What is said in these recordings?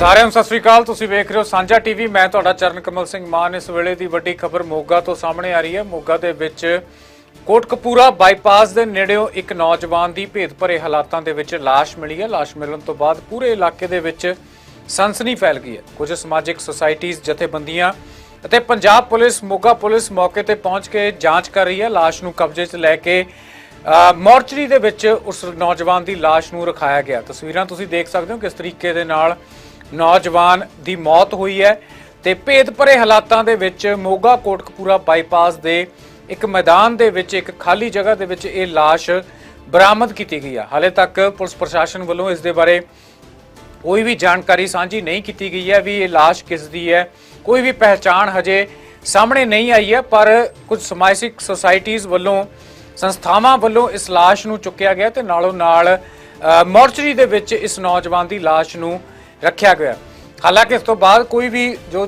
ਸਾਰਿਆਂ ਨੂੰ ਸਤਿ ਸ੍ਰੀ ਅਕਾਲ। ਤੁਸੀਂ ਵੇਖ ਰਹੇ ਹੋ ਸਾਂਝਾ ਟੀਵੀ। ਮੈਂ ਤੁਹਾਡਾ ਚਰਨ ਕਮਲ ਸਿੰਘ ਮਾਨ। ਇਸ ਵੇਲੇ ਦੀ ਵੱਡੀ ਖਬਰ ਮੋਗਾ ਤੋਂ ਸਾਹਮਣੇ ਆ ਰਹੀ ਹੈ। ਮੋਗਾ ਦੇ ਵਿੱਚ ਕੋਟਕਪੂਰਾ ਬਾਈਪਾਸ ਦੇ ਨੇੜਿਓਂ ਇੱਕ ਨੌਜਵਾਨ ਦੀ ਭੇਦ ਭਰੇ ਹਾਲਾਤਾਂ ਦੇ ਵਿੱਚ ਲਾਸ਼ ਮਿਲੀ ਹੈ। ਲਾਸ਼ ਮਿਲਣ ਤੋਂ ਬਾਅਦ ਪੂਰੇ ਇਲਾਕੇ ਦੇ ਵਿੱਚ ਸਨਸਨੀ ਫੈਲ ਗਈ ਹੈ। ਕੁਝ ਸਮਾਜਿਕ ਸੁਸਾਇਟੀਆਂ ਜਥੇਬੰਦੀਆਂ ਅਤੇ ਪੰਜਾਬ ਪੁਲਿਸ, ਮੋਗਾ ਪੁਲਿਸ ਮੌਕੇ ਤੇ ਪਹੁੰਚ ਕੇ ਜਾਂਚ ਕਰ ਰਹੀ ਹੈ। ਲਾਸ਼ ਨੂੰ ਕਬਜ਼ੇ 'ਚ ਲੈ ਕੇ ਮੋਰਚਰੀ ਦੇ ਵਿੱਚ ਉਸ ਨੌਜਵਾਨ ਦੀ ਲਾਸ਼ ਨੂੰ ਰਖਾਇਆ ਗਿਆ। ਤਸਵੀਰਾਂ ਤੁਸੀਂ ਦੇਖ ਸਕਦੇ ਹੋ ਕਿਸ ਤਰੀਕੇ ਦੇ ਨਾਲ ਨੌਜਵਾਨ ਦੀ ਮੌਤ ਹੋਈ ਹੈ ਤੇ ਭੇਦ ਭਰੇ ਹਾਲਾਤਾਂ ਦੇ ਵਿੱਚ ਮੋਗਾ ਕੋਟਕਪੂਰਾ ਬਾਈਪਾਸ ਦੇ ਇੱਕ ਮੈਦਾਨ ਦੇ ਵਿੱਚ, ਇੱਕ ਖਾਲੀ ਜਗ੍ਹਾ ਦੇ ਵਿੱਚ ਇਹ ਲਾਸ਼ ਬਰਾਮਦ ਕੀਤੀ ਗਈ ਹੈ ਹਾਲੇ ਤੱਕ ਪੁਲਿਸ ਪ੍ਰਸ਼ਾਸਨ ਵੱਲੋਂ ਇਸ ਦੇ ਬਾਰੇ ਕੋਈ ਵੀ ਜਾਣਕਾਰੀ ਸਾਂਝੀ ਨਹੀਂ ਕੀਤੀ ਗਈ ਹੈ ਵੀ ਇਹ ਲਾਸ਼ ਕਿਸ ਦੀ ਹੈ। ਕੋਈ ਵੀ ਪਹਿਚਾਣ ਹਜੇ ਸਾਹਮਣੇ ਨਹੀਂ ਆਈ ਹੈ, ਪਰ ਕੁਝ ਸਮਾਜਿਕ ਸੁਸਾਇਟੀਆਂ ਵੱਲੋਂ, ਸੰਸਥਾਵਾਂ ਵੱਲੋਂ ਇਸ ਲਾਸ਼ ਨੂੰ ਚੁੱਕਿਆ ਗਿਆ ਤੇ ਨਾਲੋਂ ਨਾਲ ਮੋਰਚਰੀ ਦੇ ਵਿੱਚ ਇਸ ਨੌਜਵਾਨ ਦੀ ਲਾਸ਼ ਨੂੰ ਰੱਖਿਆ ਗਿਆ। ਹਾਲਾਂਕਿ ਇਸ ਤੋਂ ਬਾਅਦ ਕੋਈ ਵੀ ਜੋ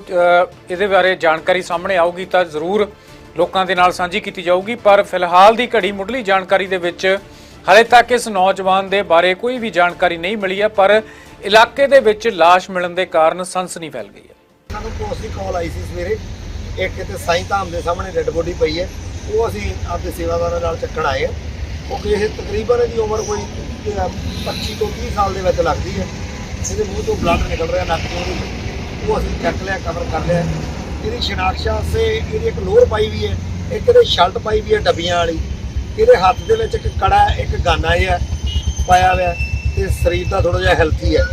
ਇਹਦੇ ਬਾਰੇ ਜਾਣਕਾਰੀ ਸਾਹਮਣੇ ਆਊਗੀ ਤਾਂ ਜ਼ਰੂਰ ਲੋਕਾਂ ਦੇ ਨਾਲ ਸਾਂਝੀ ਕੀਤੀ ਜਾਊਗੀ। ਪਰ ਫਿਲਹਾਲ ਦੀ ਘੜੀ ਮੁੱਢਲੀ ਜਾਣਕਾਰੀ ਦੇ ਵਿੱਚ ਹਾਲੇ ਤੱਕ ਇਸ ਨੌਜਵਾਨ ਦੇ ਬਾਰੇ ਕੋਈ ਵੀ ਜਾਣਕਾਰੀ ਨਹੀਂ ਮਿਲੀ ਹੈ ਪਰ ਇਲਾਕੇ ਦੇ ਵਿੱਚ ਲਾਸ਼ ਮਿਲਣ ਦੇ ਕਾਰਨ ਸਨਸਨੀ ਫੈਲ ਗਈ ਹੈ। ਸਾਨੂੰ ਪੋਸਟ ਦੀ ਕਾਲ ਆਈ ਸੀ ਸਵੇਰੇ। ਇੱਕ ਇੱਥੇ ਸਾਈਂ ਧਾਮ ਦੇ ਸਾਹਮਣੇ ਡੈੱਡ ਬੋਡੀ ਪਈ ਹੈ। ਉਹ ਅਸੀਂ ਆਪਦੇ ਸੇਵਾਦਾਰਾਂ ਨਾਲ ਚੱਕਣ ਆਏ ਹਾਂ। ਕਿਉਂਕਿ ਇਹ ਤਕਰੀਬਨ ਇਹਦੀ ਉਮਰ ਕੋਈ ਅਹ, 25 ਤੋਂ 30 ਸਾਲ ਦੇ ਵਿੱਚ ਲੱਗਦੀ ਹੈ। ਇਹਦੇ ਮੂੰਹ ਤੋਂ ਬਲੱਡ ਨਿਕਲ ਰਿਹਾ, ਨੱਕ ਤੋਂ। ਉਹ ਅਸੀਂ ਚੱਕ ਲਿਆ ਕਵਰ ਕਰ ਲਿਆ। ਇਹਦੀ ਸ਼ਨਾਖਸ਼ਾ ਸੇ ਇਹਦੀ ਇੱਕ ਲੋਅਰ ਪਾਈ ਵੀ ਹੈ, ਇੱਕ ਇਹਦੇ ਸ਼ਰਟ ਪਾਈ ਵੀ ਹੈ ਡੱਬੀਆਂ ਵਾਲੀ। ਇਹਦੇ ਹੱਥ ਦੇ ਵਿੱਚ ਇੱਕ ਕੜਾ, ਇੱਕ ਗਾਨਾ ਹੈ, ਪਾਇਆ ਹੋਇਆ ਤੇ ਸਰੀਰ ਦਾ ਥੋੜਾ ਜਿਹਾ ਹੈਲਥੀ ਹੈ।